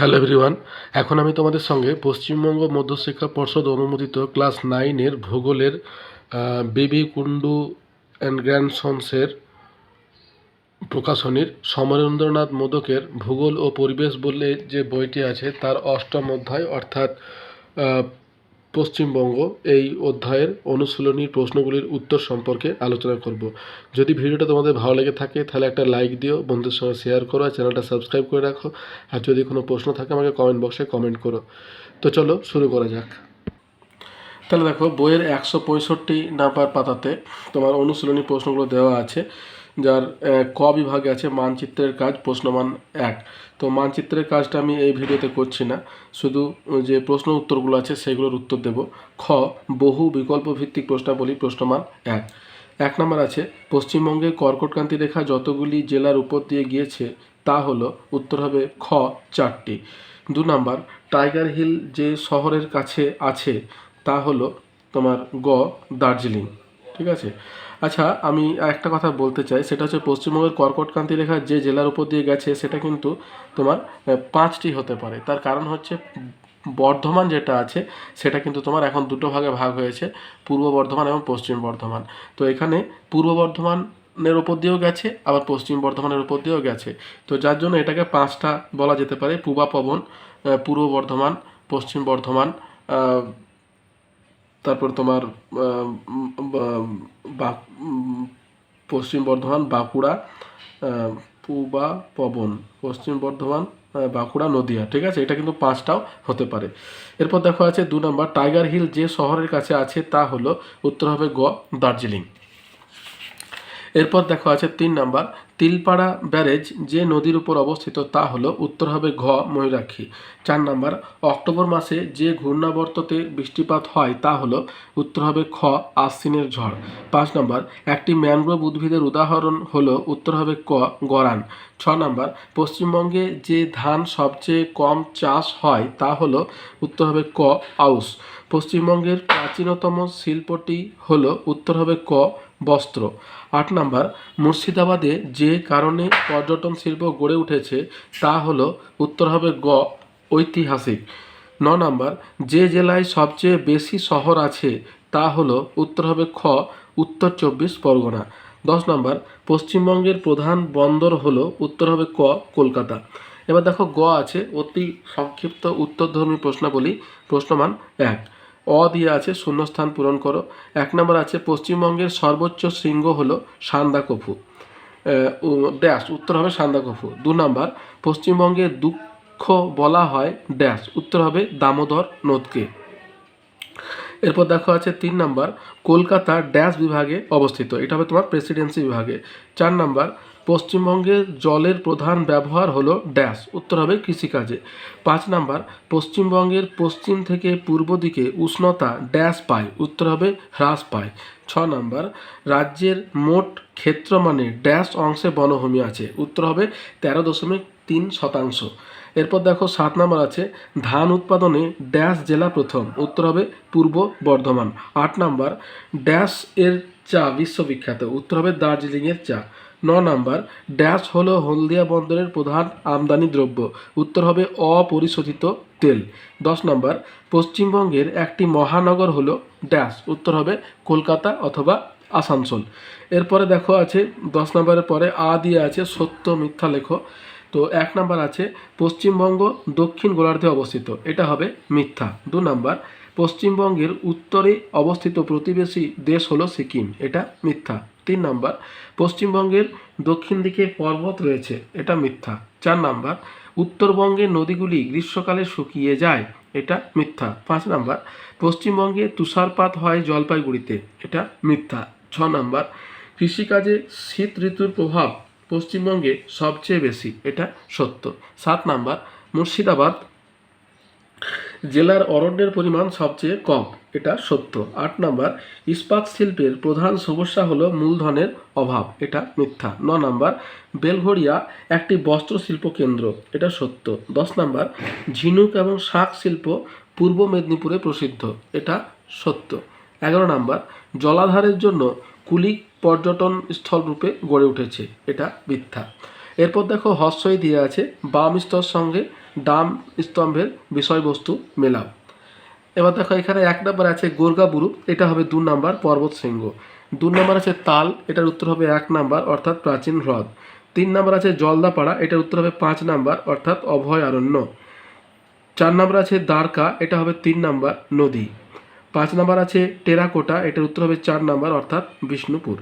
Hello everyone, এখন আমি তোমাদের সঙ্গে পশ্চিমবঙ্গ মধ্যশিক্ষা পর্ষদ অনুমোদিত ক্লাস নাইনের ভূগোলের বেবি কুন্ডু অ্যান্ড গ্র্যান্ডসন্সের প্রকাশনীর সমরেন্দ্রনাথ মোদকের ভূগোল ও পরিবেশ বলে যে বইটি আছে, তার অষ্টম অধ্যায়, অর্থাৎ পশ্চিমবঙ্গ এই অধ্যায়ের অনুশীলনীর প্রশ্নগুলির উত্তর সম্পর্কে আলোচনা করব। যদি ভিডিওটা তোমাদের ভালো লেগে থাকে, তাহলে একটা লাইক দিও, বন্ধুদের সঙ্গে শেয়ার করো আর চ্যানেলটা সাবস্ক্রাইব করে রাখো। আর যদি কোনো প্রশ্ন থাকে, আমাকে কমেন্ট বক্সে কমেন্ট করো। তো চলো শুরু করা যাক। তাহলে দেখো, বইয়ের একশো পঁয়ষট্টি নাম্বার পাতাতে তোমার অনুশীলনী প্রশ্নগুলো দেওয়া আছে, যার ক বিভাগে আছে মানচিত্রের কাজ, প্রশ্নমান এক। তো মানচিত্রের কাজটা আমি এই ভিডিওতে করছি না। শুধু যে প্রশ্ন উত্তরগুলো আছে সেগুলোর উত্তর দেব। খ, বহু বিকল্প ভিত্তিক প্রশ্নাবলী প্রশ্নমান এক। এক নম্বর আছে, পশ্চিমবঙ্গে কর্কটক্রান্তি রেখা যতগুলি জেলার উপর দিয়ে গিয়েছে, তা হলো, উত্তর হবে খ, চারটি। দু নম্বর, টাইগার হিল যে শহরের কাছে আছে, তা হলো তোমার গ, দার্জিলিং। ঠিক আছে? আচ্ছা আমি একটা কথা বলতে চাই। সেটা হচ্ছে পশ্চিমবঙ্গের কর্কটক্রান্তি রেখা যে জেলার উপর দিয়ে গেছে, সেটা কিন্তু তোমার পাঁচটি হতে পারে। তার কারণ হচ্ছে বর্ধমান যেটা আছে, সেটা কিন্তু তোমার এখন দুটো ভাগে ভাগ হয়েছে, পূর্ব বর্ধমান এবং পশ্চিম বর্ধমান। তো এখানে পূর্ব বর্ধমানের উপর দিয়েও গেছে, আবার পশ্চিম বর্ধমানের উপর দিয়েও গেছে। তো যার জন্য এটাকে পাঁচটা বলা যেতে পারে, পূবা পবন পূর্ব বর্ধমান, পশ্চিম বর্ধমান তারপর তোমার পশ্চিম বর্ধমান, বাঁকুড়া পূবা, পবন, পশ্চিম বর্ধমান বাঁকুড়া, নদিয়া, ঠিক আছে? এটা কিন্তু পাঁচটাও হতে পারে। এরপর দেখো আছে দু নম্বর, টাইগার হিল যে শহরের কাছে আছে তা হলো উত্তর হবে গ, দার্জিলিং। এরপর দেখো আছে তিন নাম্বার তিলপাড়া ব্যারেজ যে নদীর উপর অবস্থিত তা হল উত্তর হবে ঘ ময়ূরাক্ষী। চার নাম্বার, অক্টোবর মাসে যে ঘূর্ণাবর্ততে বৃষ্টিপাত হয় তা হল উত্তর হবে খ আশ্বিনের ঝড়। পাঁচ নম্বর, একটি ম্যানগ্রোভ উদ্ভিদের উদাহরণ হল উত্তর হবে ক গরান। ছ নাম্বার, পশ্চিমবঙ্গে যে ধান সবচেয়ে কম চাষ হয় তা হল উত্তর হবে ক আউস পশ্চিমবঙ্গের প্রাচীনতম শিল্পটি হল উত্তর হবে ক বস্ত্র। আট নাম্বার, মুর্শিদাবাদে যে কারণে পর্যটন শিল্প গড়ে উঠেছে তা হলো, উত্তর হবে গ, ঐতিহাসিক। ন নাম্বার, যে জেলায় সবচেয়ে বেশি শহর আছে তা হলো, উত্তর হবে খ, উত্তর চব্বিশ পরগনা। দশ নম্বর, পশ্চিমবঙ্গের প্রধান বন্দর হলো, উত্তর হবে ক, কলকাতা। এবার দেখো গ আছে, অতি সংক্ষিপ্ত উত্তরধর্মী প্রশ্নাবলী, প্রশ্নমান এক। অ দিয়ে আছে শূন্যস্থান পূরণ করো। এক নম্বর আছে, পশ্চিমবঙ্গের সর্বোচ্চ শৃঙ্গ হলো সান্দাকফু। ড্যাশ, উত্তর হবে সান্দাকফু। দু নম্বর পশ্চিমবঙ্গের দুঃখ বলা হয় ড্যাশ, উত্তর হবে দামোদর নদকে। এরপর দেখো আছে তিন নাম্বার, কলকাতা ড্যাশ বিভাগে অবস্থিত। এটা হবে তোমার প্রেসিডেন্সি বিভাগে। চার নাম্বার পশ্চিমবঙ্গের জলের প্রধান ব্যবহার হলো ড্যাশ, উত্তর হবে কৃষিকাজে। পাঁচ নাম্বার, পশ্চিমবঙ্গের পশ্চিম থেকে পূর্ব দিকে উষ্ণতা ড্যাশ পায়, উত্তর হবে হ্রাস পায়। ছ নাম্বার, রাজ্যের মোট ক্ষেত্র মানে ড্যাশ অংশে বনভূমি আছে, উত্তর হবে তেরো দশমিক তিন শতাংশ। এরপর দেখো সাত নাম্বার আছে, ধান উৎপাদনে ড্যাশ জেলা প্রথম, উত্তর হবে পূর্ব বর্ধমান। আট নাম্বার, ড্যাশ এর চা বিশ্ববিখ্যাত, উত্তর হবে দার্জিলিংয়ের চা। ন নাম্বার, ড্যাশ হলো হলদিয়া বন্দরের প্রধান আমদানি দ্রব্য। উত্তর হবে অপরিশোধিত তেল। দশ নম্বর, পশ্চিমবঙ্গের একটি মহানগর হলো ড্যাশ। উত্তর হবে কলকাতা অথবা আসানসোল। এরপরে দেখো আছে, দশ নম্বরের পরে আ দিয়ে আছে সত্য মিথ্যা লেখো। তো এক নাম্বার আছে, পশ্চিমবঙ্গ দক্ষিণ গোলার্ধে অবস্থিত। এটা হবে মিথ্যা। দু নাম্বার, পশ্চিমবঙ্গের উত্তরে অবস্থিত প্রতিবেশী দেশ হলো সিকিম। এটা মিথ্যা। তিন নাম্বার, পশ্চিমবঙ্গের দক্ষিণ দিকে পর্বত রয়েছে, এটা মিথ্যা। চার নাম্বার উত্তরবঙ্গের নদীগুলি গ্রীষ্মকালে শুকিয়ে যায়, এটা মিথ্যা। পাঁচ নাম্বার, পশ্চিমবঙ্গে তুষারপাত হয় জলপাইগুড়িতে, এটা মিথ্যা। ছ নাম্বার, কৃষিকাজে শীত ঋতুর প্রভাব পশ্চিমবঙ্গে সবচেয়ে বেশি, এটা সত্য। সাত নাম্বার, মুর্শিদাবাদ জেলার অরণ্যের পরিমাণ সবচেয়ে কম, এটা সত্য। আট নাম্বার, ইস্পাত শিল্পের প্রধান সমস্যা হলো মূলধনের অভাব, এটা মিথ্যা। ন নাম্বার, বেলঘড়িয়া একটি বস্ত্র শিল্প কেন্দ্র, এটা সত্য। দশ নাম্বার, ঝিনুক এবং শাক শিল্প পূর্ব মেদিনীপুরে প্রসিদ্ধ, এটা সত্য। এগারো নাম্বার, জলাধারের জন্য কুলিক পর্যটন স্থল রূপে গড়ে উঠেছে, এটা মিথ্যা। এরপর দেখো হর্ষই দিয়ে আছে বাম স্তর সঙ্গে ডাম স্তম্ভের বিষয়বস্তু মেলাও। এবার দেখো, এখানে এক নম্বর আছে গোর্গা বুরু, এটা হবে দু নম্বর পর্বত শৃঙ্গ। দু নম্বর আছে তাল, এটার উত্তর হবে এক নাম্বার, অর্থাৎ প্রাচীন হ্রদ। তিন নম্বর আছে জলদাপাড়া, এটার উত্তর হবে পাঁচ নাম্বার, অর্থাৎ অভয়ারণ্য। চার নম্বর আছে দ্বারকা, এটা হবে তিন নাম্বার নদী। পাঁচ নাম্বার আছে টেরাকোটা, এটার উত্তর হবে চার নাম্বার, অর্থাৎ বিষ্ণুপুর।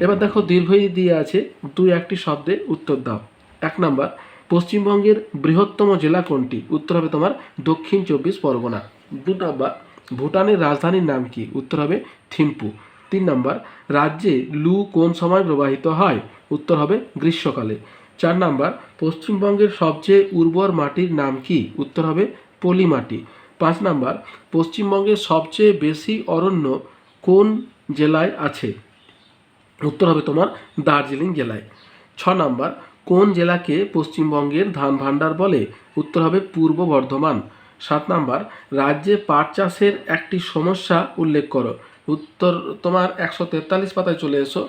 এবার দেখো দীর্ঘই দিয়ে আছে দুই একটি শব্দে উত্তর দাও। এক নাম্বার পশ্চিমবঙ্গের বৃহত্তম জেলা কোনটি? উত্তর হবে তোমার দক্ষিণ চব্বিশ পরগনা। দু নাম্বার ভুটানের রাজধানীর নাম কি? উত্তর হবে থিম্পু। তিন নম্বর, রাজ্যে লু কোন সময় প্রবাহিত হয়? উত্তর হবে গ্রীষ্মকালে। চার নম্বর, পশ্চিমবঙ্গের সবচেয়ে উর্বর মাটির নাম কি? উত্তর হবে পলি মাটি। পাঁচ নম্বর, পশ্চিমবঙ্গের সবচেয়ে বেশি অরণ্য কোন জেলায় আছে? উত্তর হবে তোমার দার্জিলিং জেলায়। ছ নাম্বার কোন জেলাকে পশ্চিমবঙ্গের ধান ভাণ্ডার বলে? উত্তর হবে পূর্ব বর্ধমান। সাত নাম্বার, রাজ্যে পাট চাষের একটি সমস্যা উল্লেখ করো। উত্তর, তোমার একশো তেতাল্লিশ পাতায় চলে এসো।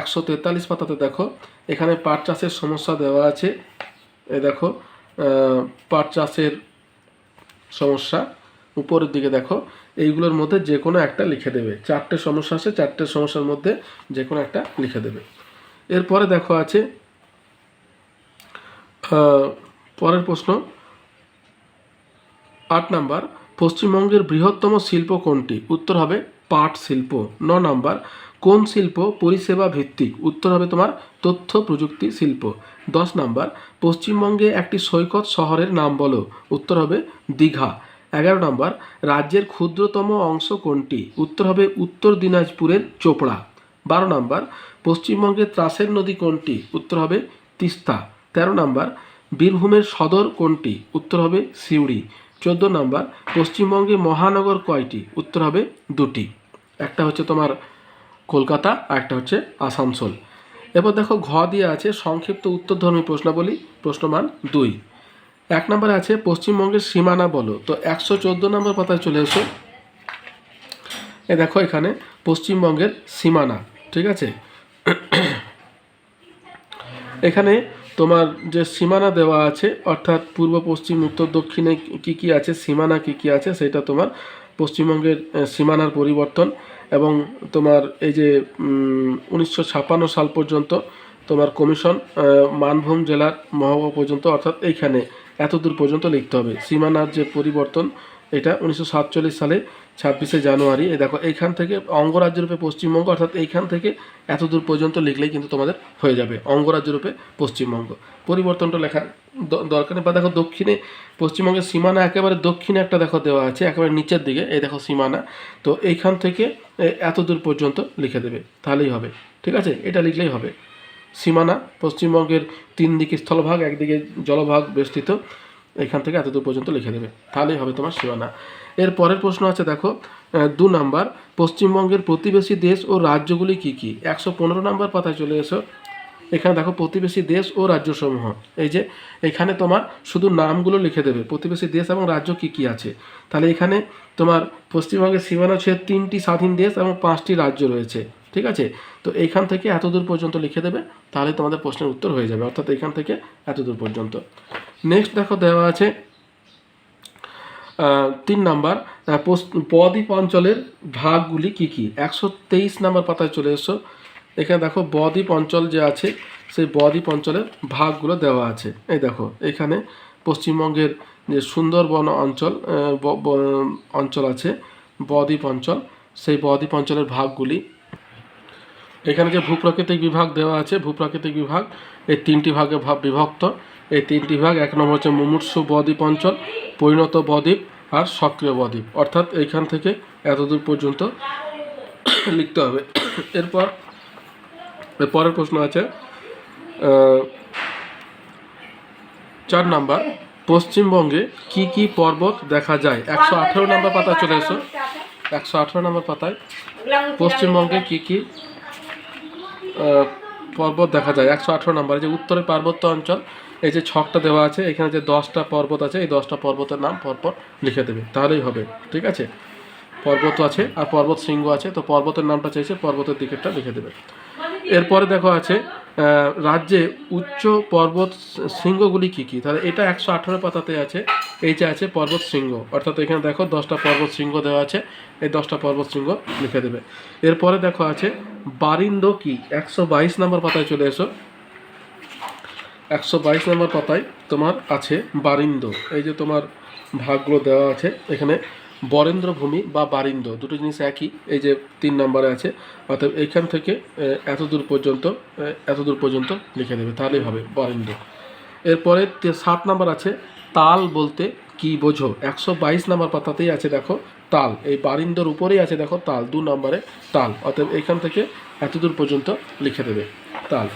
একশো তেতাল্লিশ পাতাতে দেখো, এখানে পাট চাষের সমস্যা দেওয়া আছে। এ দেখো পাট চাষের সমস্যা উপরের দিকে দেখো, এইগুলোর মধ্যে যে কোনো একটা লিখে দেবে। চারটে সমস্যা আছে, চারটে সমস্যার মধ্যে যে কোনো একটা লিখে দেবে। এরপরে দেখো আছে পরের প্রশ্ন। আট নাম্বার, পশ্চিমবঙ্গের বৃহত্তম শিল্প কোনটি? উত্তর হবে পাট শিল্প। ন নাম্বার, কোন শিল্প পরিষেবা ভিত্তিক? উত্তর হবে তোমার তথ্য প্রযুক্তি শিল্প। দশ নাম্বার, পশ্চিমবঙ্গে একটি সৈকত শহরের নাম বলো। উত্তর হবে দীঘা। এগারো নাম্বার, রাজ্যের ক্ষুদ্রতম অংশ কোনটি? উত্তর হবে উত্তর দিনাজপুরের চোপড়া। বারো নাম্বার, পশ্চিমবঙ্গের ত্রাসের নদী কোনটি? উত্তর হবে তিস্তা। তেরো নাম্বার, বীরভূমের সদর কোনটি? উত্তর হবে সিউড়ি। চোদ্দ নাম্বার, পশ্চিমবঙ্গে মহানগর কয়টি? উত্তর হবে দুটি। একটা হচ্ছে তোমার কলকাতা, আর একটা হচ্ছে আসানসোল। এবার দেখো ঘ দিয়ে আছে সংক্ষিপ্ত উত্তরধর্মী প্রশ্নাবলী, প্রশ্নমান দুই। এক নম্বরে আছে পশ্চিমবঙ্গের সীমানা বলো। তো একশো চোদ্দ নম্বর পাতায় চলে এসো। এ দেখো এখানে পশ্চিমবঙ্গের সীমানা, ঠিক আছে? এখানে তোমার যে সীমানা দেওয়া আছে, অর্থাৎ পূর্ব, পশ্চিম, উত্তর, দক্ষিণে কি কি আছে, সীমানা কি কি আছে, সেটা তোমার পশ্চিমবঙ্গের সীমানার পরিবর্তন এবং তোমার এই যে উনিশশো ছাপ্পান্ন সাল পর্যন্ত তোমার কমিশন মানভূম জেলার মহবা পর্যন্ত, অর্থাৎ এইখানে এত দূর পর্যন্ত লিখতে হবে। সীমানার যে পরিবর্তন, এটা উনিশশো সাতচল্লিশ সালে ছাব্বিশে জানুয়ারি। এই দেখো, এইখান থেকে অঙ্গরাজ্য রূপে পশ্চিমবঙ্গ, অর্থাৎ এইখান থেকে এত দূর পর্যন্ত লিখলেই কিন্তু তোমাদের হয়ে যাবে অঙ্গরাজ্য রূপে পশ্চিমবঙ্গ। পরিবর্তনটা লেখার দ- দরকার বা দেখো, দক্ষিণে, পশ্চিমবঙ্গের সীমানা একেবারে দক্ষিণে একটা দেখো দেওয়া আছে, একেবারে নিচের দিকে, এই দেখো সীমানা। তো এইখান থেকে এত দূর পর্যন্ত লিখে দেবে, তাহলেই হবে, ঠিক আছে? এটা লিখলেই হবে। সীমানা, পশ্চিমবঙ্গের তিন দিকে স্থলভাগ, একদিকে জলভাগ বেষ্টিত। এখান থেকে এতদূর পর্যন্ত লিখে দেবে তাহলেই হবে তোমার সীমানা এর পরের প্রশ্ন আছে, দেখো দু নাম্বার, পশ্চিমবঙ্গের প্রতিবেশী দেশ ও রাজ্যগুলি কি কি? একশো পনেরো নাম্বার পাতায় চলে এসো। এখানে দেখো, প্রতিবেশী দেশ ও রাজ্যসমূহ। এই যে, এখানে তোমার শুধু নামগুলো লিখে দেবে। প্রতিবেশী দেশ এবং রাজ্য কি কি আছে? তাহলে এখানে তোমার পশ্চিমবঙ্গের সীমানা হচ্ছে তিনটি স্বাধীন দেশ এবং পাঁচটি রাজ্য রয়েছে। ঠিক আছে? তো এইখান থেকে এত দূর পর্যন্ত লিখে দেবে তাহলে তোমাদের প্রশ্নের উত্তর হয়ে যাবে। অর্থাৎ এখান থেকে এত দূর পর্যন্ত। নেক্সট দেখো দেওয়া আছে তিন নাম্বার বদ্বীপ অঞ্চলের ভাগগুলি কি কি? একশো তেইশ নাম্বার পাতায় চলে এসো। এখানে দেখো বদ্বীপ অঞ্চল যে আছে, সেই বদ্বীপ অঞ্চলের ভাগগুলো দেওয়া আছে। এই দেখো, এখানে পশ্চিমবঙ্গের যে সুন্দরবন অঞ্চল অঞ্চল আছে বদ্বীপ অঞ্চল সেই বদ্বীপ অঞ্চলের ভাগগুলি। এখানে যে ভূপ্রাকৃতিক বিভাগ দেওয়া আছে, ভূপ্রাকৃতিক বিভাগ, এই তিনটি ভাগে ভাব বিভক্ত। এই তিনটি ভাগ, এক নম্বর হচ্ছে মুমূর্ষু বদ্বীপ অঞ্চল, পরিণত বদ্বীপ আর সক্রিয় বদ্বীপ। অর্থাৎ এইখান থেকে এতদূর পর্যন্ত লিখতে হবে। এরপর পরের প্রশ্ন আছে চার নাম্বার, পশ্চিমবঙ্গে কি কি পর্বত দেখা যায়? একশো আঠেরো নাম্বার পাতায় চলে এসো। একশো আঠেরো নাম্বার পাতায়, পশ্চিমবঙ্গে কি কি পর্বত দেখা যায়? একশো আঠেরো নম্বরে যে উত্তরে পার্বত্য অঞ্চল এই যে ছকটা দেওয়া আছে, এখানে যে দশটা পর্বত আছে, এই দশটা পর্বতের নাম পরপর লিখে দেবে। তাহলেই হবে, ঠিক আছে? পর্বত আছে আর পর্বত শৃঙ্গ আছে, তো পর্বতের নামটা চাইছে পর্বতের দিকেরটা লিখে দেবে। এরপরে দেখো আছে রাজ্যে উচ্চ পর্বত শৃঙ্গগুলি কী কী? তাহলে এটা একশো আঠারো পাতাতে আছে, এই যে আছে পর্বত শৃঙ্গ। অর্থাৎ এখানে দেখো দশটা পর্বত শৃঙ্গ দেওয়া আছে, এই দশটা পর্বত শৃঙ্গ লিখে দেবে। এরপরে দেখো আছে, বারিন্দ কি? একশো বাইশ নম্বর পাতায় চলে এসো। একশো বাইশ নম্বর পাতায় তোমার আছে বারিন্দ। এই যে তোমার ভাগগুলো দেওয়া আছে, এখানে বরেন্দ্র ভূমি বা বারিন্দ, দুটো জিনিস একই, এই যে তিন নম্বরে আছে। অর্থাৎ এইখান থেকে এত দূর পর্যন্ত এত দূর পর্যন্ত লিখে দেবে, তাহলেই হবে বরেন্দ্র এরপরে সাত নম্বর আছে, তাল বলতে কি বোঝো? একশো বাইশ নম্বর পাতাতেই আছে, দেখো, তাল। এই বারিন্দর উপরেই আছে, দেখো, তাল, দু নম্বরে তাল। অতএব এখান থেকে এত দূর পর্যন্ত লিখে দেবে তাল।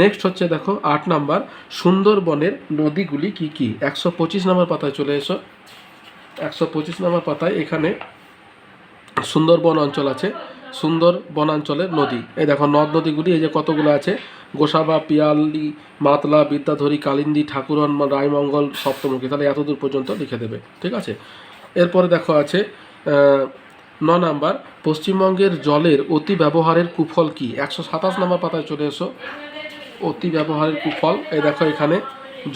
নেক্সট হচ্ছে দেখো আট নাম্বার, সুন্দরবনের নদীগুলি কি কি? একশো পঁচিশ নম্বর পাতায় চলে এসো। একশো পঁচিশ নম্বর পাতায় এখানে সুন্দরবন অঞ্চল আছে সুন্দর বনাঞ্চলের নদী। এই দেখো নদ নদীগুলি, এই যে কতগুলো আছে? গোসাবা, পিয়ালি, মাতলা, বিদ্যাধরী, কালিন্দী, ঠাকুরন, রায়মঙ্গল, সপ্তমুখী। তাহলে এত দূর পর্যন্ত লিখে দেবে, ঠিক আছে? এরপরে দেখো আছে ন নাম্বার, পশ্চিমবঙ্গের জলের অতি ব্যবহারের কুফল কি? একশো সাতাশ নম্বর পাতায় চলে এসো। অতি ব্যবহারের কুফল। এই দেখো এখানে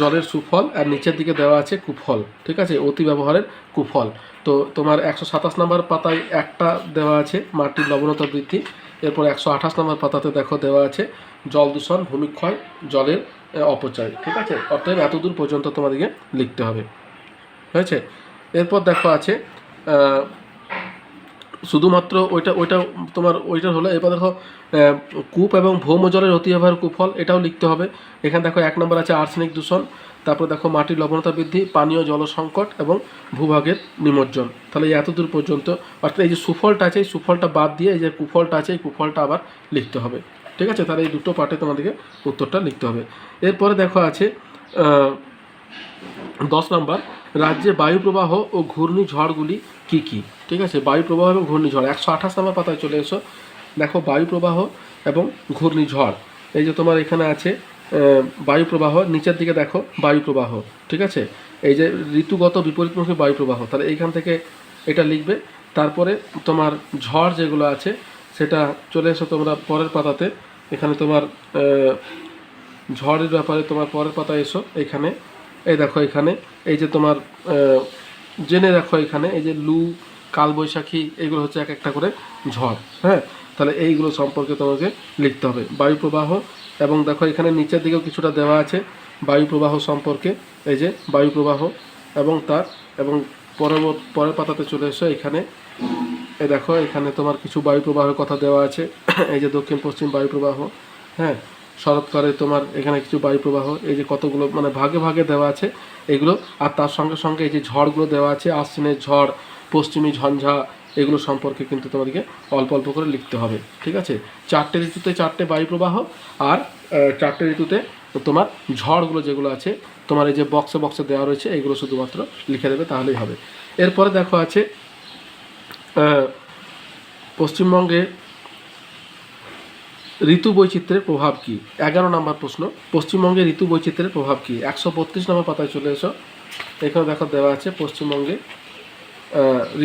জলের সুফল, আর নিচের দিকে দেওয়া আছে কুফল, ঠিক আছে? অতি ব্যবহারের কুফল। তো তোমার একশো সাতাশ নম্বর পাতায় একটা দেওয়া আছে মাটির লবণতা বৃদ্ধি। এরপর একশো আঠাশ নম্বর পাতাতে দেখো দেওয়া আছে জল দূষণ, ভূমিক্ষয়, জলের অপচয়, ঠিক আছে? অর্থাৎ এতদূর পর্যন্ত তোমাদেরকে লিখতে হবে। হয়েছে? এরপর দেখো আছে শুধুমাত্র ওইটা ওইটা তোমার, ওইটা হলো এবার দেখো কূপ এবং ভৌম জলের অতি ব্যবহার কুফল এটাও লিখতে হবে। এখানে দেখো এক নম্বর আছে আর্সেনিক দূষণ, তারপর দেখো মাটির লবণতা বৃদ্ধি, পানীয় জল সংকট এবং ভূভাগের নিমজ্জন। তাহলে এই এতদূর পর্যন্ত, অর্থাৎ এই যে সুফলটা আছে, এই সুফলটা বাদ দিয়ে এই যে কুফলটা আছে, এই কুফলটা আবার লিখতে হবে। ঠিক আছে? তাহলে এই দুটো পার্টে তোমাদেরকে উত্তরটা লিখতে হবে। এরপরে দেখো আছে দশ নম্বর রাজ্যে বায়ুপ্রবাহ ও ঘূর্ণিঝড়গুলি কি কি? ঠিক আছে, বায়ুপ্রবাহ এবং ঘূর্ণিঝড়। একশো আঠাশ নম্বর পাতায় চলে এসো। দেখো, বায়ুপ্রবাহ এবং ঘূর্ণিঝড়। এই যে তোমার এখানে আছে বায়ুপ্রবাহ, নিচের দিকে দেখো, বায়ুপ্রবাহ। ঠিক আছে? এই যে ঋতুগত বিপরীতমুখী বায়ু প্রবাহ তাহলে এইখান থেকে এটা লিখবে। তারপরে তোমার ঝড় যেগুলো আছে, সেটা চলে এসো তোমরা পরের পাতাতে। এখানে তোমার ঝড়ের ব্যাপারে তোমার পরের পাতায় এসো। এখানে এই দেখো এখানে, এই যে তোমার জেনে রাখো এখানে, এই যে লু, কালবৈশাখী, এগুলো হচ্ছে এক একটা করে ঝড় হ্যাঁ? তাহলে এইগুলো সম্পর্কে তোমাকে লিখতে হবে। বায়ু প্রবাহ, এবং দেখো এখানে নিচের দিকেও কিছুটা দেওয়া আছে, বায়ু প্রবাহ সম্পর্কে, এই যে বায়ু প্রবাহ এবং তার, এবং পরবর্তী পরের পাতাতে চলে এসো এখানে। এই দেখো এখানে তোমার কিছু বায়ু প্রবাহের কথা দেওয়া আছে, এই যে দক্ষিণ পশ্চিম বায়ু প্রবাহ হ্যাঁ? শরৎকালে তোমার এখানে কিছু বায়ু প্রবাহ এই যে কতগুলো মানে ভাগে ভাগে দেওয়া আছে, এগুলো, আর তার সঙ্গে সঙ্গে এই যে ঝড়গুলো দেওয়া আছে, আশ্বিনের ঝড়, পশ্চিমী ঝঞ্ঝা, এগুলো সম্পর্কে কিন্তু তোমাদেরকে অল্প অল্প করে লিখতে হবে, ঠিক আছে? চারটে ঋতুতে চারটে বায়ু প্রবাহ আর চারটে ঋতুতে তোমার ঝড়গুলো যেগুলো আছে, তোমার এই যে বক্সে বক্সে দেওয়া রয়েছে, এগুলো শুধুমাত্র লিখে দেবে, তাহলেই হবে। এরপরে দেখো আছে পশ্চিমবঙ্গে ঋতু বৈচিত্র্যের প্রভাব কি? এগারো নম্বর প্রশ্ন, পশ্চিমবঙ্গে ঋতু বৈচিত্র্যের প্রভাব কি? একশো বত্রিশ নম্বর পাতায় চলে এসো। এখানে দেখো দেওয়া আছে পশ্চিমবঙ্গে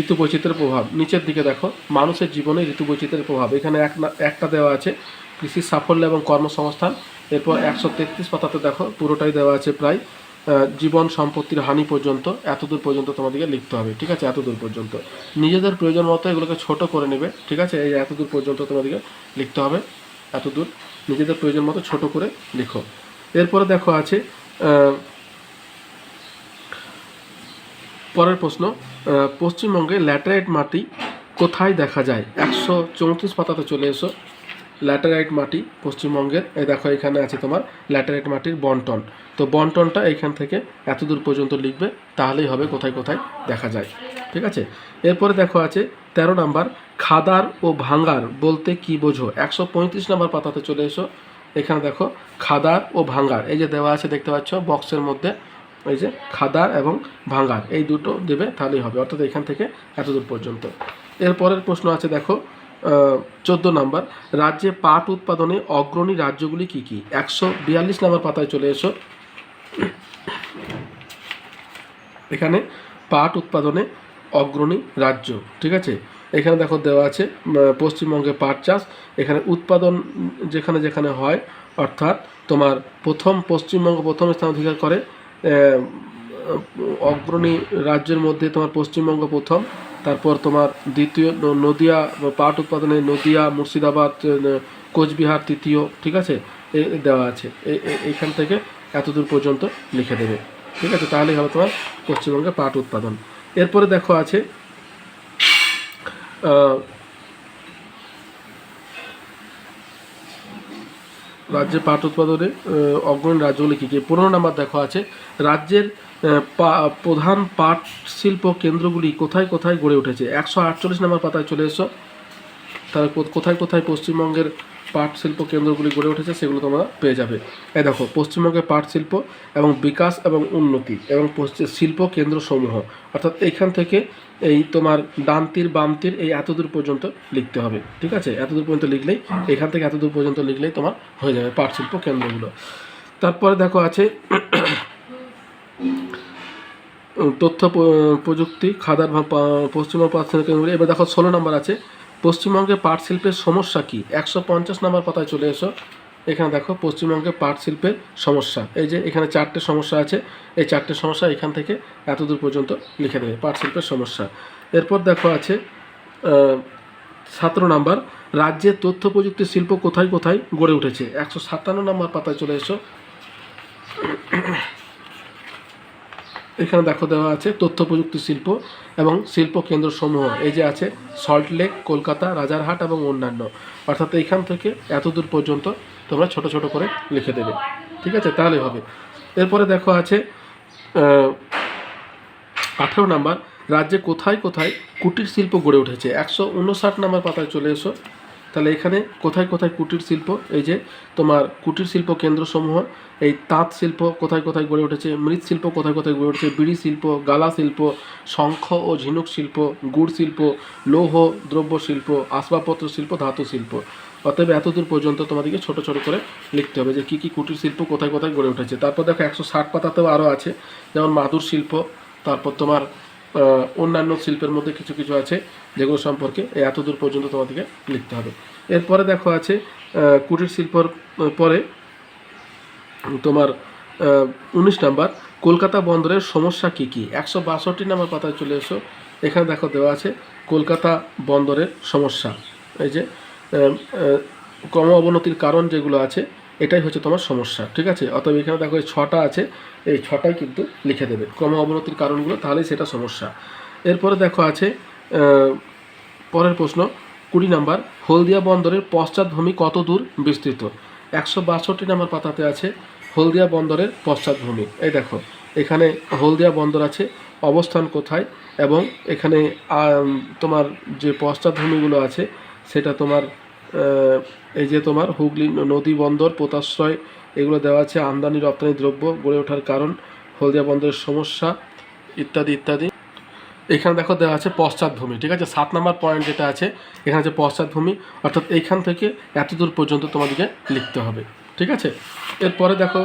ঋতু বৈচিত্র্যের প্রভাব। নিচের দিকে দেখো, মানুষের জীবনে ঋতু বৈচিত্র্যের প্রভাব। এখানে এক একটা দেওয়া আছে কৃষির সাফল্য এবং কর্মসংস্থান। এরপর একশো তেত্রিশ পাতাতে দেখো, পুরোটাই দেওয়া আছে প্রায় জীবন সম্পত্তির হানি পর্যন্ত, এতদূর পর্যন্ত তোমাদেরকে লিখতে হবে, ঠিক আছে? এতদূর পর্যন্ত। নিজেদের প্রয়োজন মতো এগুলোকে ছোট করে নেবে, ঠিক আছে? এই এতদূর পর্যন্ত তোমাদেরকে লিখতে হবে। এতদূর নিজেদের প্রয়োজন মতো ছোট করে লিখো। এরপরে দেখো আছে পরের প্রশ্ন পশ্চিমবঙ্গে ল্যাটেরাইট মাটি কোথায় দেখা যায়? একশো চৌত্রিশ পাতাতে চলে এসো। ল্যাটেরাইট মাটি পশ্চিমবঙ্গের এই দেখো এখানে আছে তোমার ল্যাটেরাইট মাটির বন্টন। তো বন্টনটা এইখান থেকে এত দূর পর্যন্ত লিখবে, তাহলেই হবে কোথায় কোথায় দেখা যায়। ঠিক আছে? এরপরে দেখো আছে তেরো নাম্বার, খাদার ও ভাঙ্গার বলতে কি বোঝো? একশো পঁয়ত্রিশ নাম্বার পাতাতে চলে এসো। এখানে দেখো, খাদার ও ভাঙ্গার। এই যে দেওয়া আছে দেখতে পাচ্ছ, বক্সের মধ্যে এই যে খাদার এবং ভাঙ্গার। এই দুটো দেবে তাহলেই হবে, অর্থাৎ এখান থেকে এত দূর পর্যন্ত। এরপরের প্রশ্ন আছে দেখো চোদ্দ নাম্বার, রাজ্যে পাট উৎপাদনে অগ্রণী রাজ্যগুলি কি কি? একশো বিয়াল্লিশ নাম্বার পাতায় চলে এসো। এখানে পাট উৎপাদনে অগ্রণী রাজ্য, ঠিক আছে? এখানে দেখো দেওয়া আছে পশ্চিমবঙ্গে পাট চাষ, এখানে উৎপাদন যেখানে যেখানে হয়, অর্থাৎ তোমার প্রথম পশ্চিমবঙ্গ প্রথম স্থান অধিকার করে অগ্রণী রাজ্যের মধ্যে তোমার পশ্চিমবঙ্গ প্রথম, তারপর তোমার দ্বিতীয় নদিয়া, পাট উৎপাদনে নদিয়া, মুর্শিদাবাদ কোচবিহার তৃতীয়, ঠিক আছে? এ- দেওয়া আছে। এ- এ- থেকে এত দূর পর্যন্ত লিখে দেবে, ঠিক আছে? তাহলেই হবে তোমার পশ্চিমবঙ্গে পাট উৎপাদন। এরপরে দেখো আছে রাজ্যে পাট উৎপাদনে অগ্রণী রাজ্যগুলি কী কী? পনেরো নাম্বার দেখো আছে, রাজ্যের প্রধান পাট শিল্প কেন্দ্রগুলি কোথায় কোথায় গড়ে উঠেছে? একশো আটচল্লিশ নাম্বার পাতায় চলে এসো। তাহলে কোথায় কোথায় পশ্চিমবঙ্গের পাট শিল্প কেন্দ্রগুলি গড়ে উঠেছে, সেগুলো তোমরা পেয়ে যাবে। এই দেখো পশ্চিমবঙ্গের পাট শিল্প এবং বিকাশ এবং উন্নতি এবং পশ্চিম শিল্প কেন্দ্র সমূহ অর্থাৎ এইখান থেকে এই তোমার ডান তীর বাম তীর এই এতদূর পর্যন্ত লিখতে হবে, ঠিক আছে? এতদূর পর্যন্ত লিখলেই, এখান থেকে এতদূর পর্যন্ত লিখলেই তোমার হয়ে যাবে পাট শিল্প কেন্দ্রগুলো। তারপরে দেখো আছে তথ্য প্রযুক্তি, খাদার পশ্চিমবঙ্গ শিল্প কেন্দ্রগুলি। এবার দেখো, ষোলো নম্বর আছে। পশ্চিমবঙ্গে পাট শিল্পের সমস্যা কি? একশো পঞ্চাশ নম্বর পাতায় চলে এসো। এখানে দেখো পশ্চিমবঙ্গে পাট শিল্পের সমস্যা। এই যে এখানে চারটে সমস্যা আছে, এই চারটে সমস্যা এখান থেকে এতদূর পর্যন্ত লিখে দেবে, পাট শিল্পের সমস্যা। এরপর দেখো আছে সতেরো নাম্বার, রাজ্যের তথ্য প্রযুক্তি শিল্প কোথায় কোথায় গড়ে উঠেছে? একশো সাতান্ন নম্বর পাতায় চলে এসো। এখানে দেখো দেওয়া আছে তথ্য প্রযুক্তি শিল্প এবং শিল্প কেন্দ্র সমূহ এই যে আছে সল্টলেক কলকাতা, রাজারহাট এবং অন্যান্য। অর্থাৎ এইখান থেকে এত দূর পর্যন্ত তোমরা ছোট ছোট করে লিখে দেবে। ঠিক আছে? তাহলে হবে। এরপরে দেখো আছে আঠেরো নাম্বার। রাজ্যে কোথায় কোথায় কুটির শিল্প গড়ে উঠেছে? একশো উনষাট নাম্বার পাতায় চলে এসো। তাহলে এখানে কোথায় কোথায় কুটির শিল্প, এই যে তোমার কুটির শিল্প কেন্দ্রসমূহ, এই তাঁত শিল্প কোথায় কোথায় গড়ে উঠেছে মৃৎশিল্প কোথায় কোথায় গড়ে উঠেছে, বিড়ি শিল্প, গালা শিল্প, শঙ্খ ও ঝিনুক শিল্প, গুড় শিল্প, লৌহ দ্রব্য শিল্প, আসবাবপত্র শিল্প, ধাতু শিল্প। অতএব এতদূর পর্যন্ত তোমাদেরকে ছোট ছোট করে লিখতে হবে যে কী কী কুটির শিল্প কোথায় কোথায় গড়ে উঠেছে। তারপর দেখো একশো ষাট পাতাতেও আরও আছে, যেমন মাদুর শিল্প, তারপর তোমার অন্যান্য শিল্পের মধ্যে কিছু কিছু আছে যেগুলো সম্পর্কে এতদূর পর্যন্ত তোমাদেরকে লিখতে হবে। এরপরে দেখো আছে কুটির শিল্পর পরে তোমার উনিশ নাম্বার, কলকাতা বন্দরের সমস্যা কী কী? একশো বাষট্টি নাম্বার পাতায় চলে এসো। এখানে দেখো দেওয়া আছে, কলকাতা বন্দরের সমস্যা। এই যে ক্রম অবনতির কারণ যেগুলো আছে এটাই হচ্ছে তোমার সমস্যা, ঠিক আছে? অতএব এখানে দেখো, এই ছটা আছে, এই ছটাই কিন্তু লিখে দেবে। ক্রম অবনতির কারণগুলো, তাহলেই সেটা সমস্যা। এরপরে দেখো আছে পরের প্রশ্ন, কুড়ি নাম্বার, হলদিয়া বন্দরের পশ্চাৎভূমি কত দূর বিস্তৃত? একশো বাষট্টি নাম্বার পাতাতে আছে, হলদিয়া বন্দরের পশ্চাৎভূমি এই দেখো, এখানে হলদিয়া বন্দর আছে, অবস্থান কোথায়? এবং এখানে তোমার যে পশ্চাৎভূমিগুলো আছে, সেটা তোমার এই যে তোমার হুগলি নদী বন্দর, পোতাশ্রয়, এগুলো দেওয়া আছে আমদানি রপ্তানি দ্রব্য গড়ে ওঠার কারণ, হলদিয়া বন্দরের সমস্যা, ইত্যাদি ইত্যাদি। এখানে দেখো দেওয়া আছে পশ্চাৎভূমি ঠিক আছে? সাত নাম্বার পয়েন্ট যেটা আছে, এখানে আছে পশ্চাৎভূমি অর্থাৎ এইখান থেকে এত দূর পর্যন্ত তোমাদেরকে লিখতে হবে, ঠিক আছে? এরপরে দেখো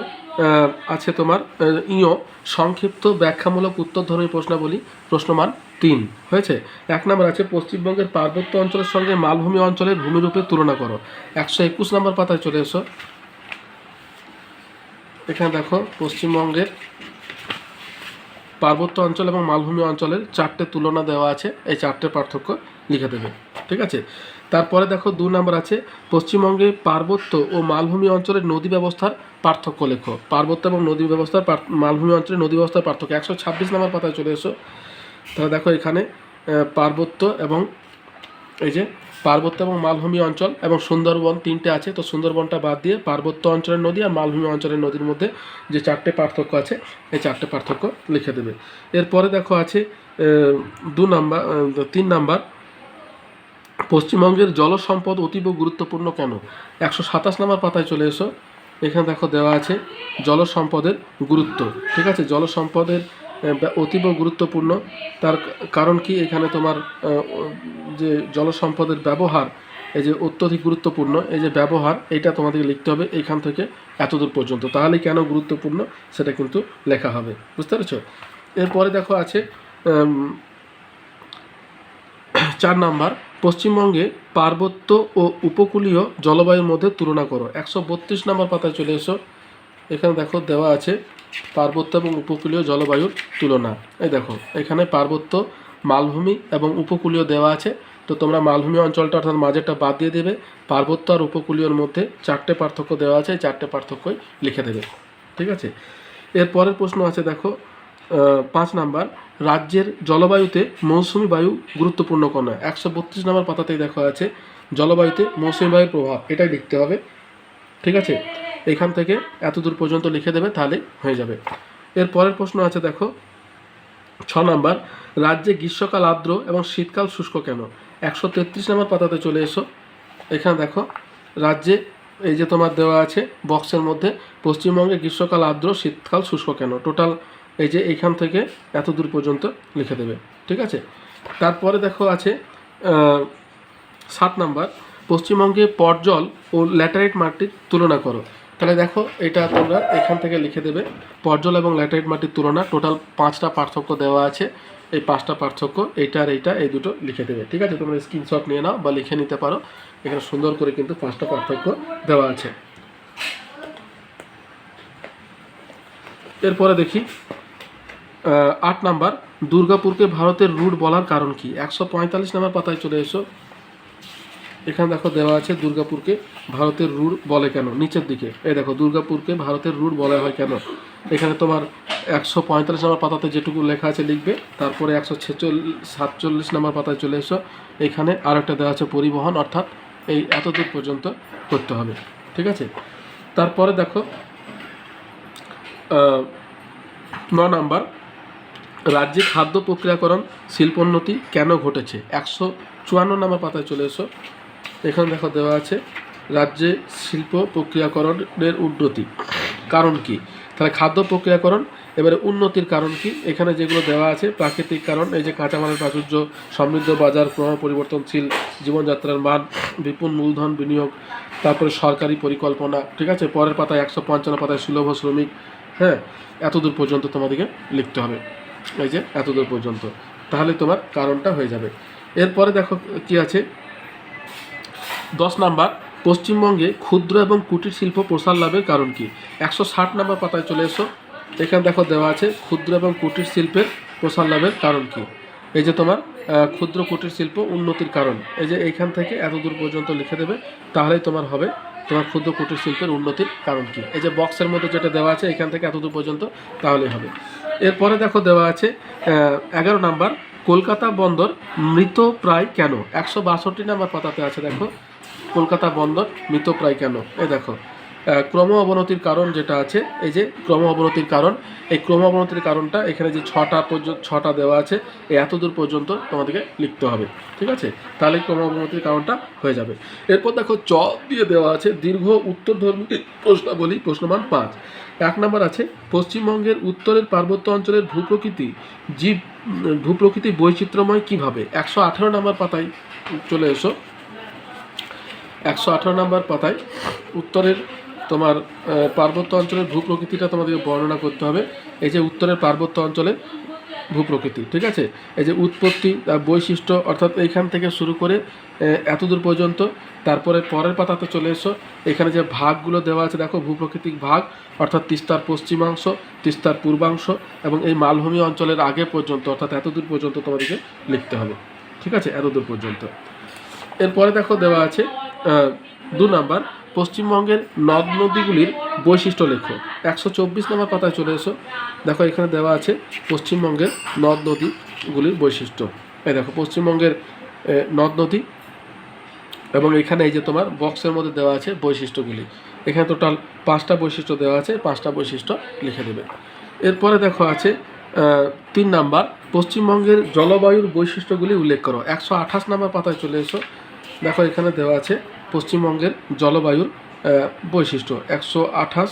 আছে তোমার ইও সংক্ষিপ্ত ব্যাখ্যামূলক উত্তরধর্মী প্রশ্নাবলী, প্রশ্নমান তিন। হয়েছে? এক নম্বর আছে, পশ্চিমবঙ্গের পার্বত্য অঞ্চলের সঙ্গে মালভূমি অঞ্চলের ভূমিরূপে তুলনা করো। একশো একুশ নম্বর পাতায় চলে এসো। এখানে দেখো, পশ্চিমবঙ্গের পার্বত্য অঞ্চল এবং মালভূমি অঞ্চলের চারটে তুলনা দেওয়া আছে, এই চারটে পার্থক্য লিখে দেবে। ঠিক আছে? তারপরে দেখো দু নম্বর আছে, পশ্চিমবঙ্গে পার্বত্য ও মালভূমি অঞ্চলের নদী ব্যবস্থার পার্থক্য লেখো। পার্বত্য এবং নদী ব্যবস্থার মালভূমি অঞ্চলের নদী ব্যবস্থার পার্থক্য। একশো ছাব্বিশ নম্বর পাতায় চলে এসো। তাহলে দেখো এখানে পার্বত্য এবং এই যে পার্বত্য এবং মালভূমি অঞ্চল এবং সুন্দরবন তিনটে আছে, তো সুন্দরবনটা বাদ দিয়ে পার্বত্য অঞ্চলের নদী আর মালভূমি অঞ্চলের নদীর মধ্যে যে চারটে পার্থক্য আছে, এই চারটে পার্থক্য লিখে দেবে। এরপরে দেখো আছে দু নাম্বার তিন নাম্বার পশ্চিমবঙ্গের জল সম্পদ অতীব গুরুত্বপূর্ণ কেন? একশো সাতাশ নাম্বার পাতায় চলে এসো। এখানে দেখো দেওয়া আছে জল সম্পদের গুরুত্ব। ঠিক আছে? জল সম্পদের অতীব গুরুত্বপূর্ণ। তার কারণ কি? এখানে তোমার যে জল সম্পদের ব্যবহার, এই যে অত্যধিক গুরুত্বপূর্ণ, এই যে ব্যবহার, এটা তোমাদেরকে লিখতে হবে এখান থেকে এতদূর পর্যন্ত। তাহলে কেন গুরুত্বপূর্ণ? সেটা কিন্তু লেখা হবে। বুঝতে পেরেছ? এরপরে দেখো আছে চার নাম্বার। পশ্চিমবঙ্গে পার্বত্য ও উপকূলীয় জলবায়ুর মধ্যে তুলনা করো। একশো বত্রিশ নম্বর পাতায় চলে এসো। এখানে দেখো, দেওয়া আছে পার্বত্য এবং উপকূলীয় জলবায়ুর তুলনা। এই দেখো, এখানে পার্বত্য, মালভূমি এবং উপকূলীয় দেওয়া আছে। তো তোমরা মালভূমি অঞ্চলটা অর্থাৎ মাঝেরটা বাদ দিয়ে দেবে। পার্বত্য আর উপকূলীয়র মধ্যে চারটে পার্থক্য দেওয়া আছে চারটে পার্থক্যই লিখে দেবে। ঠিক আছে? এর পরের প্রশ্ন আছে, দেখো পাঁচ নাম্বার। রাজ্যের জলবায়ুতে মৌসুমি বায়ু গুরুত্বপূর্ণ কোন একশো বত্রিশ নম্বর পাতাতেই দেখা আছে জলবায়ুতে মৌসুমি বায়ুর প্রভাব। এটাই লিখতে হবে। ঠিক আছে? এখান থেকে এত দূর পর্যন্ত লিখে দেবে, তাহলে হয়ে যাবে। এর পরের প্রশ্ন আছে, দেখো। ছ নাম্বার, রাজ্যে গ্রীষ্মকাল আর্দ্র এবং শীতকাল শুষ্ক কেন? একশো তেত্রিশ নম্বর পাতাতে চলে এসো। এখানে দেখো, রাজ্যে এই যে তোমার দেওয়া আছে, বক্সের মধ্যে, পশ্চিমবঙ্গে গ্রীষ্মকাল আর্দ্র, শীতকাল শুষ্ক কেন? টোটাল এই যে এইখান থেকে এত দূর পর্যন্ত লিখে দেবে, ঠিক আছে? তারপরে দেখো আছে সাত নাম্বার, পশ্চিমবঙ্গে পর্জল ও ল্যাটারাইট মাটির তুলনা করো। তাহলে দেখো, এটা তোমরা এখান থেকে লিখে দেবে পর্জল এবং ল্যাটারাইট মাটির তুলনা, টোটাল পাঁচটা পার্থক্য দেওয়া আছে, এই পাঁচটা পার্থক্য এইটা আর এইটা, এই দুটো লিখে দেবে, ঠিক আছে? তোমরা স্ক্রিনশট নিয়ে নাও বা লিখে নিতে পারো, এখানে সুন্দর করে কিন্তু পাঁচটা পার্থক্য দেওয়া আছে। এরপরে দেখি আট নাম্বার, দুর্গাপুরকে ভারতের রুট বলার কারণ কি? একশো পঁয়তাল্লিশ নাম্বার পাতায় চলে এসো। এখানে দেখো দেওয়া আছে দুর্গাপুরকে ভারতের রুট বলে কেন? নিচের দিকে। এই দেখো, দুর্গাপুরকে ভারতের রুট বলা হয় কেন? এখানে তোমার একশো পঁয়তাল্লিশ নম্বর পাতাতে যেটুকু লেখা আছে লিখবে, তারপরে একশো ছেচল্লিশ, সাতচল্লিশ নম্বর পাতায় চলে এসো। এখানে আর একটা দেওয়া আছে পরিবহন, অর্থাৎ এই এত দূর পর্যন্ত করতে হবে। ঠিক আছে? তারপরে দেখো ন নাম্বার রাজ্যে খাদ্য প্রক্রিয়াকরণ, শিল্পোন্নতি কেন ঘটেছে? একশো চুয়ান্ন নম্বর পাতায় চলে এসো। এখানে দেখো দেওয়া আছে, রাজ্যে শিল্প প্রক্রিয়াকরণের উন্নতি। কারণ কি? তাহলে খাদ্য প্রক্রিয়াকরণ, এবারে উন্নতির কারণ কি? এখানে যেগুলো দেওয়া আছে, প্রাকৃতিক কারণ, এই যে কাঁচামালের প্রাচুর্য, সমৃদ্ধ বাজার ক্রম পরিবর্তনশীল জীবনযাত্রার মান, বিপুল মূলধন বিনিয়োগ, তারপরে সরকারি পরিকল্পনা, ঠিক আছে? পরের পাতায় একশো পঞ্চান্ন পাতায় সুলভ শ্রমিক হ্যাঁ? এত দূর পর্যন্ত তোমাদেরকে লিখতে হবে। এই যে এত দূর পর্যন্ত। তাহলে তোমার কারণটা হয়ে যাবে। এরপরে দেখো কি আছে? দশ নাম্বার, পশ্চিমবঙ্গে ক্ষুদ্র এবং কুটির শিল্প প্রসার লাভের কারণ কি? একশো ষাট নাম্বার পাতায় চলে এসো। এখানে দেখো দেওয়া আছে, ক্ষুদ্র এবং কুটির শিল্পের প্রসার লাভের কারণ কি? এই যে তোমার ক্ষুদ্র কুটির শিল্প উন্নতির কারণ। এই যে এইখান থেকে এত দূর পর্যন্ত লিখে দেবে, তাহলেই তোমার হবে তোমার ক্ষুদ্র কুটির শিল্পের উন্নতির কারণ কি? এই যে বক্সের মধ্যে যেটা দেওয়া আছে এখান থেকে এতদূর পর্যন্ত তাহলেই হবে। এরপরে দেখো দেওয়া আছে এগারো নাম্বার, কলকাতা বন্দর মৃত প্রায় কেন? একশো বাষট্টি নাম্বার পাতাতে আছে দেখো, কলকাতা বন্দর মৃত প্রায় কেন? এ দেখো ক্রম অবনতির কারণ যেটা আছে, এই যে ক্রম অবনতির কারণ, এই ক্রম অবনতির কারণটা এখানে যে ছটা পর্যন্ত, ছটা দেওয়া আছে, এই এত দূর পর্যন্ত তোমাদেরকে লিখতে হবে, ঠিক আছে? তাহলে ক্রম অবনতির কারণটা হয়ে যাবে। এরপর দেখো চ দিয়ে দেওয়া আছে, দীর্ঘ উত্তর উত্তরধর্মী প্রশ্নাবলী, প্রশ্নমান পাঁচ। এক নম্বর আছে, পশ্চিমবঙ্গের উত্তরের পার্বত্য অঞ্চলের ভূপ্রকৃতি, জীব, ভূপ্রকৃতি বৈচিত্র্যময় কীভাবে? একশো আঠারো নম্বর পাতায় চলে এসো। একশো আঠারো নম্বর পাতায় উত্তরের তোমার পার্বত্য অঞ্চলের ভূপ্রকৃতিটা তোমাদেরকে বর্ণনা করতে হবে। এই যে উত্তরের পার্বত্য অঞ্চলের ভূপ্রকৃতি, ঠিক আছে? এই যে উৎপত্তি তার বৈশিষ্ট্য, অর্থাৎ এইখান থেকে শুরু করে এতদূর পর্যন্ত, তারপরে পরের পাতাতে চলে এসো। এখানে যে ভাগগুলো দেওয়া আছে, দেখো, ভূপ্রকৃতিক ভাগ, অর্থাৎ তিস্তার পশ্চিমাংশ, তিস্তার পূর্বাংশ এবং এই মালভূমি অঞ্চলের আগে পর্যন্ত, অর্থাৎ এতদূর পর্যন্ত তোমাদেরকে লিখতে হবে, ঠিক আছে? এতদূর পর্যন্ত। এরপরে দেখো দেওয়া আছে দু নাম্বার পশ্চিমবঙ্গের নদ নদীগুলির বৈশিষ্ট্য লেখো। একশো চব্বিশ নম্বর পাতায় চলে এসো। দেখো, এখানে দেওয়া আছে পশ্চিমবঙ্গের নদ নদীগুলির বৈশিষ্ট্য। এই দেখো, পশ্চিমবঙ্গের নদ নদী এবং এখানে এই যে তোমার বক্সের মধ্যে দেওয়া আছে বৈশিষ্ট্যগুলি। এখানে টোটাল পাঁচটা বৈশিষ্ট্য দেওয়া আছে, পাঁচটা বৈশিষ্ট্য লিখে দেবে। এরপরে দেখো আছে তিন নাম্বার, পশ্চিমবঙ্গের জলবায়ুর বৈশিষ্ট্যগুলি উল্লেখ করো। একশো আঠাশ নাম্বার পাতায় চলে এসো। দেখো, এখানে দেওয়া আছে পশ্চিমবঙ্গের জলবায়ুর বৈশিষ্ট্য। একশো আঠাশ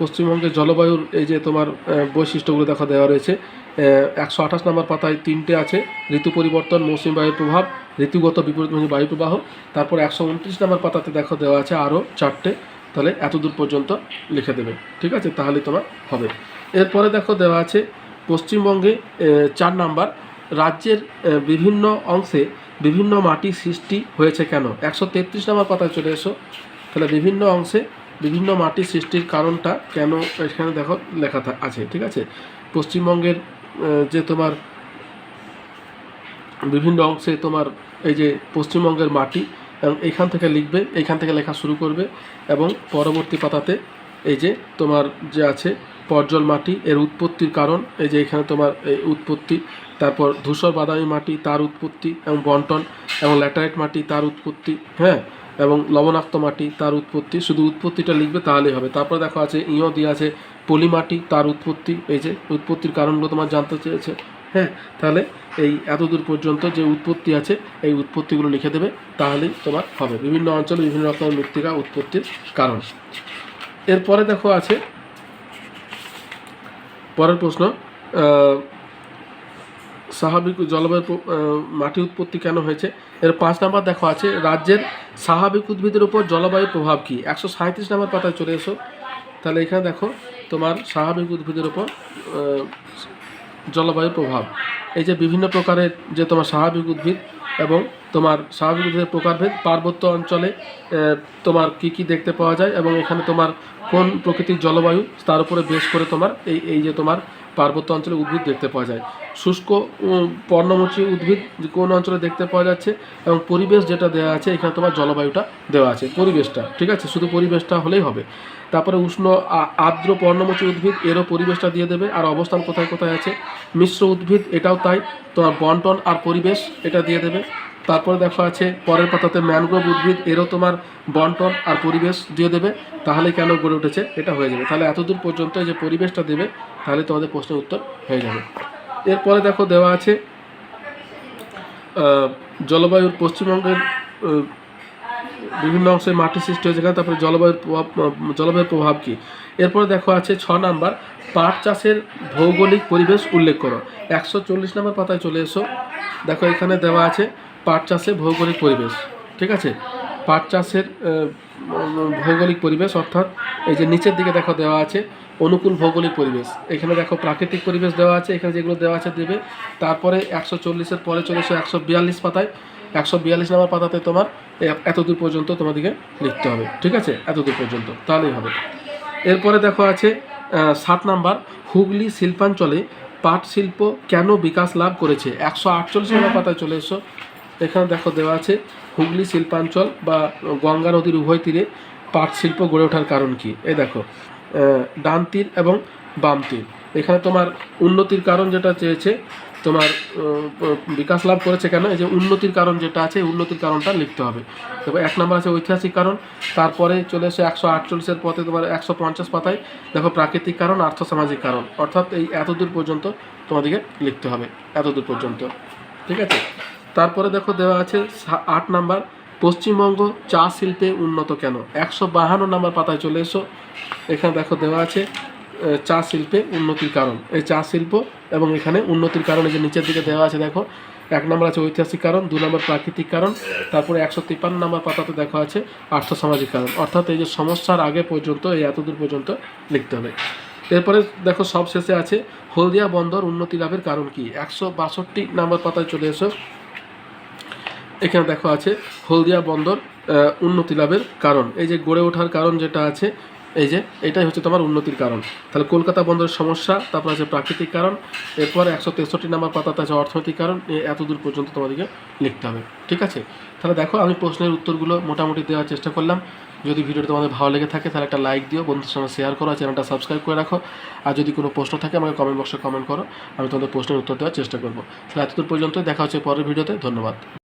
পশ্চিমবঙ্গের জলবায়ুর এই যে তোমার বৈশিষ্ট্যগুলো দেখা দেওয়া রয়েছে একশো আঠাশ নম্বর পাতায় তিনটে আছে, ঋতু পরিবর্তন, মৌসুমী বায়ুর প্রভাব, ঋতুগত বিপরীতমুখী বায়ু প্রবাহ, তারপর একশো উনত্রিশ নম্বর পাতাতে দেখা দেওয়া আছে আরও চারটে, তাহলে এত দূর পর্যন্ত লিখে দেবে। ঠিক আছে? তাহলে তোমার হবে। এরপরে দেখো দেওয়া আছে, পশ্চিমবঙ্গে চার নাম্বার, রাজ্যের বিভিন্ন অংশে বিভিন্ন মাটি সৃষ্টি হয়েছে কেন? একশো তেত্রিশ নম্বর পাতায় চলে এসো। তাহলে বিভিন্ন অংশে বিভিন্ন মাটি সৃষ্টির কারণটা কেন এখানে দেখো লেখা আছে, ঠিক আছে? পশ্চিমবঙ্গের যে তোমার বিভিন্ন অংশে তোমার এই যে পশ্চিমবঙ্গের মাটি, এবং এইখান থেকে লিখবে এইখান থেকে লেখা শুরু করবে, এবং পরবর্তী পাতাতে এই যে তোমার যে আছে পর্জল মাটি, এর উৎপত্তির কারণ, এই যে এখানে তোমার এই উৎপত্তি তারপর ধূসর বাদামি মাটি তার উৎপত্তি এবং বন্টন এবং ল্যাটারাইট মাটি তার উৎপত্তি হ্যাঁ? এবং লবণাক্ত মাটি তার উৎপত্তি, শুধু উৎপত্তিটা লিখবে তাহলেই হবে। তারপর দেখো আছে ইও দিয়ে আছে পলি মাটি তার উৎপত্তি, এই যে উৎপত্তির কারণগুলো তোমার জানতে চেয়েছে হ্যাঁ? তাহলে এই এতদূর পর্যন্ত যে উৎপত্তি আছে, এই উৎপত্তিগুলো লিখে দেবে, তাহলেই তোমার হবে। বিভিন্ন অঞ্চলে বিভিন্ন রকমের মৃত্তিকা উৎপত্তির কারণ। এরপরে দেখো আছে, পরের প্রশ্ন স্বাভাবিক জলবায়ু মাটি উৎপত্তি কেন হয়েছে? এর পাঁচ নাম্বার দেখো আছে রাজ্যের স্বাভাবিক উদ্ভিদের উপর জলবায়ুর প্রভাব কী? একশো সাঁত্রিশ নাম্বার পাতায় চলে এসো। তাহলে এখানে দেখো তোমার স্বাভাবিক উদ্ভিদের উপর আহ, জলবায়ুর প্রভাব। এই যে বিভিন্ন প্রকারের যে তোমার স্বাভাবিক উদ্ভিদ এবং তোমার স্বাভাবিক উদ্ভিদের প্রকারভেদ পার্বত্য অঞ্চলে তোমার কি কি দেখতে পাওয়া যায় এবং এখানে তোমার কোন প্রকৃতির জলবায়ু তার উপরে বেশ করে তোমার এই এই যে তোমার পার্বত্য অঞ্চলে উদ্ভিদ দেখতে পাওয়া যায়। শুষ্ক পর্ণমোচী উদ্ভিদ কোন অঞ্চলে দেখতে পাওয়া যাচ্ছে এবং পরিবেশ যেটা দেওয়া আছে, এখানে তোমার জলবায়ুটা দেওয়া আছে, পরিবেশটা, ঠিক আছে? শুধু পরিবেশটা হলেই হবে। তারপরে উষ্ণ আর্দ্র পর্ণমোচী উদ্ভিদ, এরও পরিবেশটা দিয়ে দেবে। আর অবস্থান কোথায় কোথায় আছে? মিশ্র উদ্ভিদ, এটাও তাই। তোমার বন্টন আর পরিবেশ, এটা দিয়ে দেবে। তারপরে দেখো আছে, পরের পাতাতে ম্যানগ্রোভ উদ্ভিদ, এরও তোমার বন্টন আর পরিবেশ দিয়ে দেবে। তাহলে কেন গড়ে উঠেছে? এটা হয়ে যাবে। তাহলে এতদূর পর্যন্ত যে পরিবেশটা দেবে, তাহলে তোমাদের প্রশ্নের উত্তর হয়ে যাবে। এরপরে দেখো দেওয়া আছে জলবায়ুর পশ্চিমবঙ্গের বিভিন্ন অংশে মাটি সৃষ্টি হয়েছে এখানে, তারপরে জলবায়ুর প্রভাব জলবায়ুর প্রভাব কী? এরপরে দেখো আছে ছ নাম্বার, পাট চাষের ভৌগোলিক পরিবেশ উল্লেখ করো। একশো চল্লিশ নাম্বার পাতায় চলে এসো। দেখো এখানে দেওয়া আছে পাট চাষে ভৌগোলিক পরিবেশ, ঠিক আছে? পাট চাষের ভৌগোলিক পরিবেশ, অর্থাৎ এই যে নিচের দিকে দেখো দেওয়া আছে অনুকূল ভৌগোলিক পরিবেশ। এখানে দেখো প্রাকৃতিক পরিবেশ দেওয়া আছে, এখানে যেগুলো দেওয়া আছে দেবে। তারপরে একশো চল্লিশের পরে চলে এসো একশো বিয়াল্লিশ পাতায়। একশো বিয়াল্লিশ নাম্বার পাতাতে তোমার এতদূর পর্যন্ত তোমাদেরকে লিখতে হবে, ঠিক আছে? এতদূর পর্যন্ত, তাহলেই হবে। এরপরে দেখো আছে সাত নাম্বার, হুগলি শিল্পাঞ্চলে পাট শিল্প কেন বিকাশ লাভ করেছে? একশো আটচল্লিশ নম্বর পাতায় চলে এসো। এখানে দেখো দেওয়া আছে, হুগলি শিল্পাঞ্চল বা গঙ্গা নদীর উভয় তীরে পাট শিল্প গড়ে ওঠার কারণ কি? এই দেখো ডান তীর এবং বাম তীর। এখানে তোমার উন্নতির কারণ যেটা চেয়েছে, তোমার বিকাশ লাভ করেছে কেন? এই যে উন্নতির কারণ যেটা আছে উন্নতির কারণটা লিখতে হবে। তবে এক নম্বর আছে ঐতিহাসিক কারণ, তারপরে চলে এসে একশো আটচল্লিশের পথে তোমার একশো পঞ্চাশ পাতায়, দেখো প্রাকৃতিক কারণ, আর্থসামাজিক কারণ। অর্থাৎ এই এতদূর পর্যন্ত তোমাদেরকে লিখতে হবে, এতদূর পর্যন্ত। ঠিক আছে? তারপরে দেখো দেওয়া আছে আট নাম্বার পশ্চিমবঙ্গ চা শিল্পে উন্নত কেন? একশো বাহান্ন নাম্বার পাতায় চলে এসো। এখানে দেখো দেওয়া আছে চা শিল্পে উন্নতির কারণ। এই চা শিল্প এবং এখানে উন্নতির কারণে যে নিচের দিকে দেওয়া আছে, দেখো, এক নম্বর আছে ঐতিহাসিক কারণ, দু নম্বর প্রাকৃতিক কারণ, তারপরে একশো তিপ্পান্ন নম্বর পাতাতে দেখা আছে আর্থসামাজিক কারণ। অর্থাৎ এই যে সমস্যার আগে পর্যন্ত, এই এতদূর পর্যন্ত লিখতে হবে। এরপরে দেখো সব শেষে আছে, হলদিয়া বন্দর উন্নতি লাভের কারণ কি? একশো বাষট্টি নাম্বার পাতায় চলে এসো। এখানে দেখো আছে হলদিয়া বন্দর উন্নতি লাভের কারণ। এই যে গড়ে ওঠার কারণ যেটা আছে, এই যে এটাই হচ্ছে তোমার উন্নতির কারণ। তাহলে কলকাতা বন্দরের সমস্যা, তারপর আছে প্রাকৃতিক কারণ, এরপর একশো তেষট্টি নাম্বার পাতাতে আছে অর্থনৈতিক কারণ এত দূর পর্যন্ত তোমাদেরকে লিখতে হবে। ঠিক আছে? তাহলে দেখো, আমি প্রশ্নের উত্তরগুলো মোটামুটি দেওয়ার চেষ্টা করলাম। যদি ভিডিওটা তোমাদের ভালো লেগে থাকে, তাহলে একটা লাইক দিও, বন্ধুদের সঙ্গে শেয়ার করো চ্যানেলটা সাবস্ক্রাইব করে রাখো। আর যদি কোনো প্রশ্ন থাকে, আমাকে কমেন্ট বক্সে কমেন্ট করো, আমি তোমাদের প্রশ্নের উত্তর দেওয়ার চেষ্টা করব। তাহলে এতদূর পর্যন্ত দেখা হচ্ছে পরের ভিডিওতে, ধন্যবাদ।